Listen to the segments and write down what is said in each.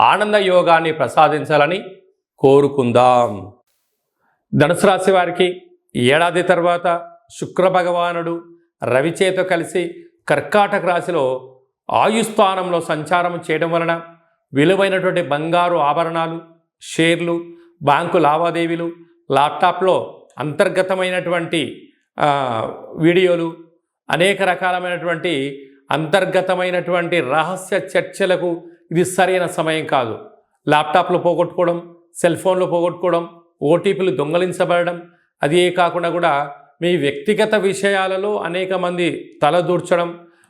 ఆనంద యోగాన్ని ప్రసాదించాలని కోరుకుందాం. ధనుసు రాశి వారికి ఏడాది తర్వాత శుక్ర భగవానుడు రవిచేత కలిసి కర్కాటక రాశిలో ఆయుస్థానంలో సంచారం చేయడం వలన విలువైనటువంటి బంగారు ఆభరణాలు షేర్లు బ్యాంకు లావాదేవీలు ల్యాప్టాప్లో అంతర్గతమైనటువంటి వీడియోలు అనేక రకాలమైనటువంటి అంతర్గతమైనటువంటి రహస్య చర్చలకు ఇది సరైన సమయం కాదు. ల్యాప్టాప్లు పోగొట్టుకోవడం సెల్ ఫోన్లు పోగొట్టుకోవడం ఓటీపీలు దొంగలించబడడం అదే కాకుండా కూడా మీ వ్యక్తిగత విషయాలలో అనేక మంది తలదూర్చడం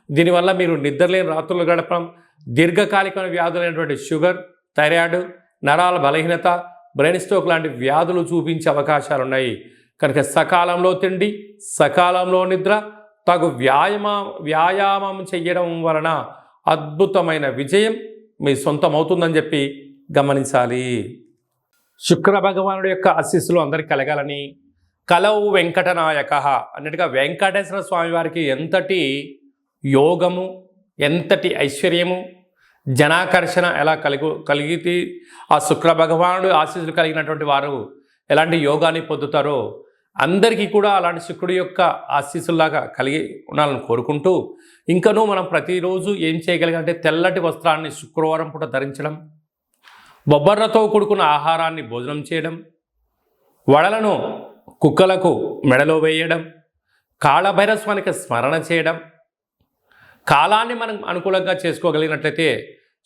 దీనివల్ల మీరు నిద్రలేని రాత్రులు గడపడం దీర్ఘకాలిక వ్యాధులైనటువంటి షుగర్ థైరాయిడ్ నరాల బలహీనత బ్రెయిన్ స్ట్రోక్ లాంటి వ్యాధులు చూపించే అవకాశాలు ఉన్నాయి కనుక సకాలంలో తిండి సకాలంలో నిద్ర తగు వ్యాయామ వ్యాయామం చేయడం వలన అద్భుతమైన విజయం మీ సొంతం అవుతుందని చెప్పి గమనించాలి. శుక్ర భగవానుడి యొక్క ఆశీస్సులు అందరికి కలగాలని. కలవు వెంకటనాయక అన్నట్టుగా వెంకటేశ్వర స్వామి వారికి ఎంతటి యోగము ఎంతటి ఐశ్వర్యము జనాకర్షణ ఎలా కలిగి కలిగితే ఆ శుక్ర భగవానుడు ఆశీస్సులు కలిగినటువంటి వారు ఎలాంటి యోగాన్ని పొందుతారో అందరికీ కూడా అలాంటి శుక్రుడి యొక్క ఆశీస్సులాగా కలిగి ఉండాలని కోరుకుంటూ ఇంకనూ మనం ప్రతిరోజు ఏం చేయగలిగంటే తెల్లటి వస్త్రాన్ని శుక్రవారం పూట ధరించడం బొబ్బర్రతో కూడుకున్న ఆహారాన్ని భోజనం చేయడం వడలను కుక్కలకు మెడలో వేయడం కాళభైరస్వానికి స్మరణ చేయడం కాలాన్ని మనం అనుకూలంగా చేసుకోగలిగినట్లయితే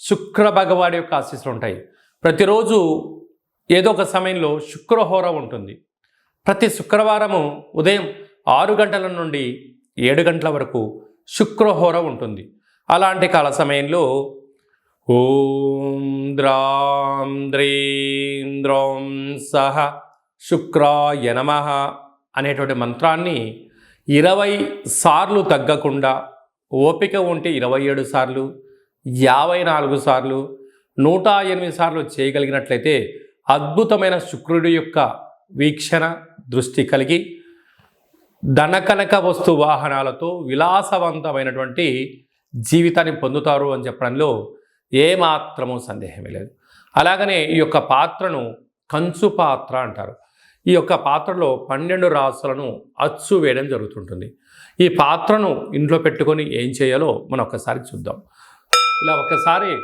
శుక్ర భగవాడి యొక్క ఆశీస్సులు ఉంటాయి. ప్రతిరోజు ఏదో ఒక సమయంలో శుక్రహోర ఉంటుంది. ప్రతి శుక్రవారము ఉదయం ఆరు గంటల నుండి ఏడు గంటల వరకు శుక్రహోర ఉంటుంది. అలాంటి కాల సమయంలో ఓం ద్రాం ద్రీం ద్రోం సహ శుక్రాయ నమ అనేటువంటి మంత్రాన్ని ఇరవై సార్లు తగ్గకుండా ఓపిక ఉంటే ఇరవై ఏడు సార్లు యాభై నాలుగు సార్లు నూట ఎనిమిది సార్లు చేయగలిగినట్లయితే అద్భుతమైన శుక్రుడి యొక్క వీక్షణ దృష్టి కలిగి ధనకనక వస్తు వాహనాలతో విలాసవంతమైనటువంటి జీవితాన్ని పొందుతారు అని చెప్పడంలో ఏమాత్రము సందేహమే లేదు. అలాగనే ఈ యొక్క పాత్రను కంచు పాత్ర అంటారు. ఈ యొక్క పాత్రలో పన్నెండు రాసులను అచ్చు వేయడం జరుగుతుంటుంది. ఈ పాత్రను ఇంట్లో పెట్టుకొని ఏం చేయాలో మనం ఒక్కసారి చూద్దాం. ఇలా ఒక్కసారి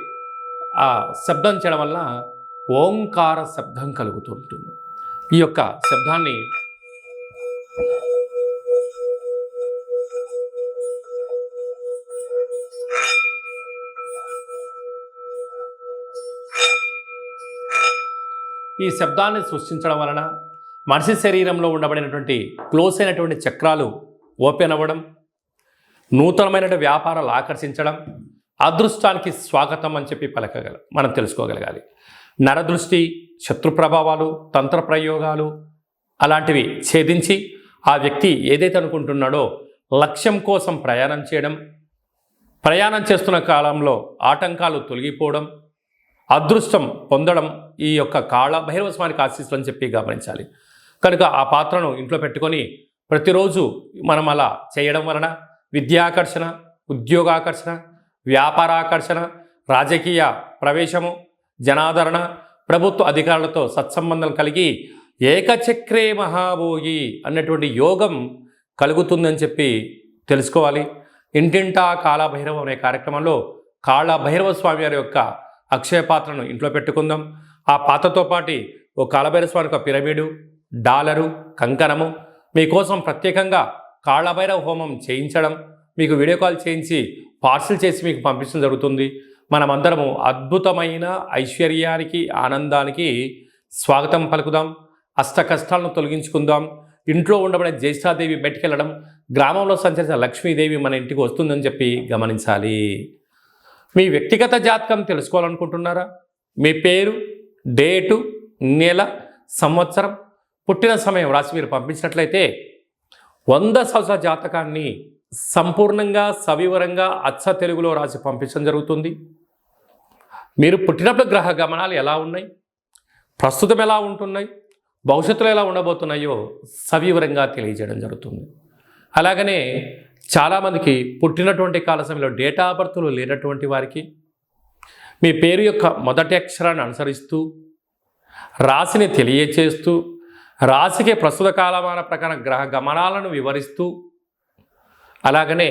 ఆ శబ్దం చేయడం వల్ల ఓంకార శబ్దం కలుగుతుంటుంది. ఈ యొక్క శబ్దాన్ని ఈ శబ్దాన్ని సృష్టించడం వలన మనిషి శరీరంలో ఉండబడినటువంటి క్లోజ్ అయినటువంటి చక్రాలు ఓపెన్ అవ్వడం నూతనమైన వ్యాపారాలు ఆకర్షించడం అదృష్టానికి స్వాగతం అని చెప్పి పలకగల మనం తెలుసుకోగలగాలి. నరదృష్టి శత్రు ప్రభావాలు తంత్ర ప్రయోగాలు అలాంటివి ఛేదించి ఆ వ్యక్తి ఏదైతే అనుకుంటున్నాడో లక్ష్యం కోసం ప్రయాణం చేయడం ప్రయాణం చేస్తున్న కాలంలో ఆటంకాలు తొలగిపోవడం అదృష్టం పొందడం ఈ యొక్క కాళ భైరవ స్వామికి ఆశీస్సులు అని చెప్పి గమనించాలి. కనుక ఆ పాత్రను ఇంట్లో పెట్టుకొని ప్రతిరోజు మనం అలా చేయడం వలన విద్యాకర్షణ ఉద్యోగాకర్షణ వ్యాపారాకర్షణ రాజకీయ ప్రవేశము జనాదరణ ప్రభుత్వ అధికారులతో సత్సంబంధం కలిగి ఏకచక్రే మహాభోగి అన్నటువంటి యోగం కలుగుతుందని చెప్పి తెలుసుకోవాలి. ఇంటింటా కాళభైరవం అనే కార్యక్రమంలో కాళభైరవ స్వామి వారి యొక్క అక్షయ పాత్రను ఇంట్లో పెట్టుకుందాం. ఆ పాత్రతో పాటు ఓ కాళభైరవ స్వామి యొక్క పిరమిడు డాలరు కంకణము మీకోసం ప్రత్యేకంగా కాళభైరవ హోమం చేయించడం మీకు వీడియో కాల్ చేయించి పార్సిల్ చేసి మీకు పంపించడం జరుగుతుంది. మనమందరము అద్భుతమైన ఐశ్వర్యానికి ఆనందానికి స్వాగతం పలుకుదాం. అష్ట కష్టాలను తొలగించుకుందాం. ఇంట్లో ఉండబడే జ్యేష్ఠాదేవి బయటికెళ్ళడం గ్రామంలో సంచరించిన లక్ష్మీదేవి మన ఇంటికి వస్తుందని చెప్పి గమనించాలి. మీ వ్యక్తిగత జాతకం తెలుసుకోవాలనుకుంటున్నారా? మీ పేరు డేటు నెల సంవత్సరం పుట్టిన సమయం రాసి మీరు పంపించినట్లయితే వంద సంవత్సరాల జాతకాన్ని సంపూర్ణంగా సవివరంగా అచ్చ తెలుగులో రాసి పంపించడం జరుగుతుంది. మీరు పుట్టినప్పుడు గ్రహ గమనాలు ఎలా ఉన్నాయి? ప్రస్తుతం ఎలా ఉంటున్నాయి? భవిష్యత్తులో ఎలా ఉండబోతున్నాయో సవివరంగా తెలియజేయడం జరుగుతుంది. అలాగనే చాలామందికి పుట్టినటువంటి కాల సమయంలో డేటా ఆఫ్ బర్త్లు లేనటువంటి వారికి మీ పేరు యొక్క మొదటి అక్షరాన్ని అనుసరిస్తూ రాశిని తెలియచేస్తూ రాశికి ప్రస్తుత కాలమాన ప్రకారం గ్రహ గమనాలను వివరిస్తూ అలాగనే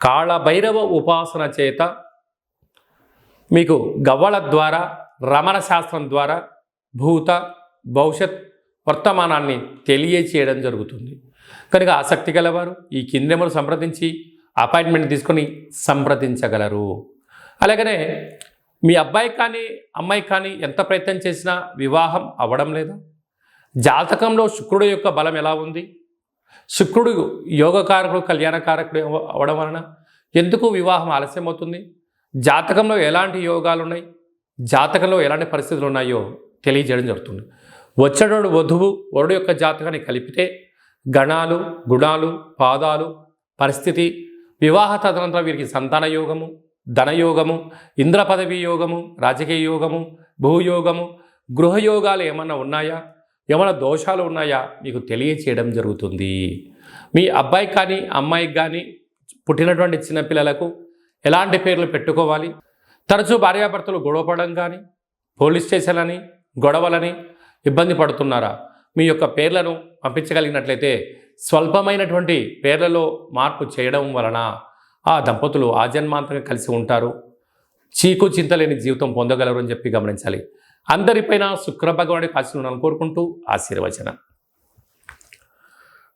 కాళభైరవ ఉపాసన చేత మీకు గవ్వల ద్వారా రమణ శాస్త్రం ద్వారా భూత భవిష్యత్ వర్తమానాన్ని తెలియచేయడం జరుగుతుంది. కనుక ఆసక్తి గలవారు ఈ కిందెములు సంప్రదించి అపాయింట్మెంట్ తీసుకొని సంప్రదించగలరు. అలాగనే మీ అబ్బాయి కానీ అమ్మాయి కానీ ఎంత ప్రయత్నం చేసినా వివాహం అవ్వడం లేదా? జాతకంలో శుక్రుడు యొక్క బలం ఎలా ఉంది? శుక్రుడు యోగకారకుడు కళ్యాణకారకుడు అవ్వడం వలన ఎందుకు వివాహం ఆలస్యం అవుతుంది జాతకంలో ఎలాంటి యోగాలు ఉన్నాయి జాతకంలో ఎలాంటి పరిస్థితులు ఉన్నాయో తెలియజేయడం జరుగుతుంది. వచ్చేటోడు వధువు వరుడు యొక్క జాతకాన్ని కలిపితే గణాలు గుణాలు పాదాలు పరిస్థితి వివాహ తదనంతరం వీరికి సంతాన యోగము ధనయోగము ఇంద్ర పదవి యోగము రాజకీయ యోగము భూయోగము గృహయోగాలు ఏమన్నా ఉన్నాయా? ఏమైనా దోషాలు ఉన్నాయా? మీకు తెలియచేయడం జరుగుతుంది. మీ అబ్బాయికి కానీ అమ్మాయికి కానీ పుట్టినటువంటి చిన్నపిల్లలకు ఎలాంటి పేర్లు పెట్టుకోవాలి? తరచూ భార్యాభర్తలు గొడవపడడం కానీ పోలీస్ స్టేషన్లని గొడవలని ఇబ్బంది పడుతున్నారా? మీ యొక్క పేర్లను పంపించగలిగినట్లయితే స్వల్పమైనటువంటి పేర్లలో మార్పు చేయడం వలన ఆ దంపతులు ఆజన్మాంతంగా కలిసి ఉంటారు. చీకు చింతలేని జీవితం పొందగలరు అని చెప్పి గమనించాలి. అందరిపైన శుక్ర భగవానుడి ఆశీర్వాదం కోరుకుంటూ ఆశీర్వచనం.